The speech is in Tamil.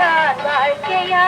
உலகமா வாழ்க்கையா?